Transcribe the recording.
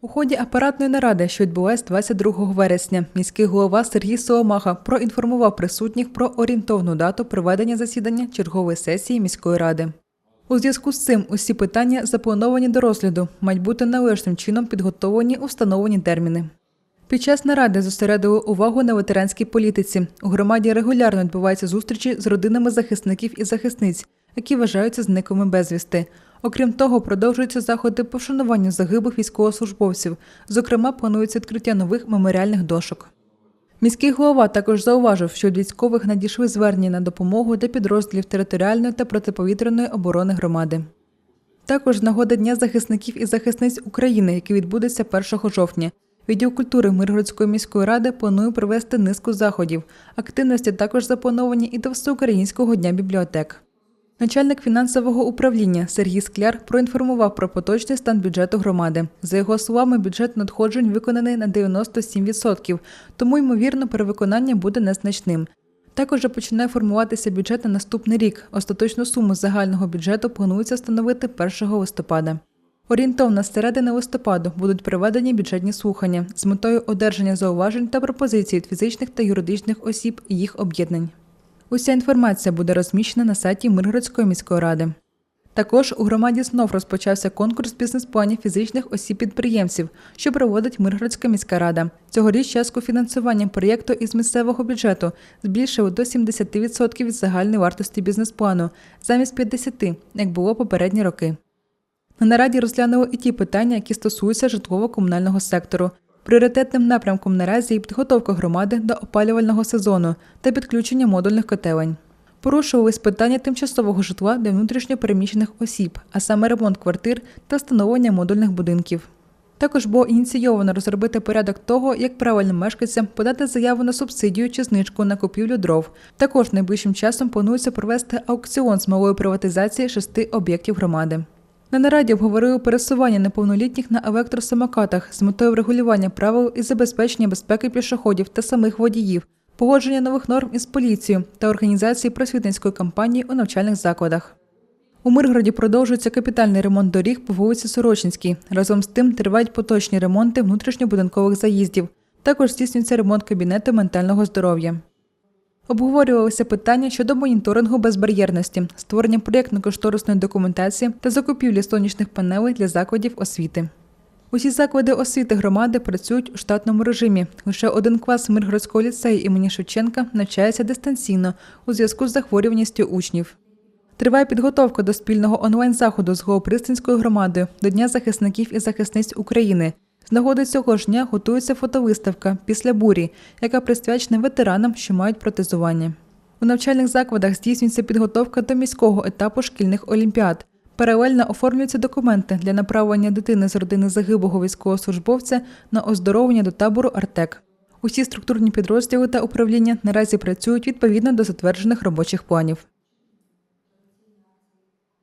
У ході апаратної наради, що відбулась 22 вересня, міський голова Сергій Соломаха проінформував присутніх про орієнтовну дату проведення засідання чергової сесії міської ради. У зв'язку з цим усі питання, заплановані до розгляду, мають бути належним чином підготовлені у встановлені терміни. Під час наради зосередили увагу на ветеранській політиці. У громаді регулярно відбуваються зустрічі з родинами захисників і захисниць, які вважаються зниклими безвісти. Окрім того, продовжуються заходи по вшануванню загиблих військовослужбовців. Зокрема, планується відкриття нових меморіальних дошок. Міський голова також зауважив, що від військових надійшли звернення на допомогу для підрозділів територіальної та протиповітряної оборони громади. Також з нагоди Дня захисників і захисниць України, який відбудеться 1 жовтня. Відділ культури Миргородської міської ради планує провести низку заходів. Активності також заплановані і до Всеукраїнського дня бібліотек. Начальник фінансового управління Сергій Скляр проінформував про поточний стан бюджету громади. За його словами, бюджет надходжень виконаний на 97%, тому ймовірно перевиконання буде незначним. Також починає формуватися бюджет на наступний рік. Остаточну суму загального бюджету планується встановити 1 листопада. Орієнтовно з середини листопаду будуть проведені бюджетні слухання з метою одержання зауважень та пропозицій від фізичних та юридичних осіб і їх об'єднань. Уся інформація буде розміщена на сайті Миргородської міської ради. Також у громаді знов розпочався конкурс бізнес-планів фізичних осіб-підприємців, що проводить Миргородська міська рада. Цьогоріч частку фінансування проєкту із місцевого бюджету збільшили до 70% від загальної вартості бізнес-плану, замість 50%, як було попередні роки. На нараді розглянули і ті питання, які стосуються житлово-комунального сектору. Пріоритетним напрямком наразі є підготовка громади до опалювального сезону та підключення модульних котелень. Порушувались питання тимчасового житла для внутрішньопереміщених осіб, а саме ремонт квартир та встановлення модульних будинків. Також було ініційовано розробити порядок того, як правильно мешканцям подати заяву на субсидію чи знижку на купівлю дров. Також найближчим часом планується провести аукціон з малої приватизації шести об'єктів громади. На нараді обговорили пересування неповнолітніх на електросамокатах з метою врегулювання правил і забезпечення безпеки пішоходів та самих водіїв, погодження нових норм із поліцією та організації просвітницької кампанії у навчальних закладах. У Миргороді продовжується капітальний ремонт доріг по вулиці Сорочинській. Разом з тим тривають поточні ремонти внутрішньобудинкових заїздів. Також здійснюється ремонт кабінету ментального здоров'я. Обговорювалися питання щодо моніторингу безбар'єрності, створення проєктно-кошторисної документації та закупівлі сонячних панелей для закладів освіти. Усі заклади освіти громади працюють у штатному режимі. Лише один клас Миргородського ліцею імені Шевченка навчається дистанційно у зв'язку з захворюваністю учнів. Триває підготовка до спільного онлайн-заходу з Гоопристинською громадою до Дня захисників і захисниць України. З нагоди цього ж дня готується фотовиставка після бурі, яка присвячена ветеранам, що мають протезування. У навчальних закладах здійснюється підготовка до міського етапу шкільних олімпіад. Паралельно оформлюються документи для направлення дитини з родини загиблого військовослужбовця на оздоровлення до табору Артек. Усі структурні підрозділи та управління наразі працюють відповідно до затверджених робочих планів.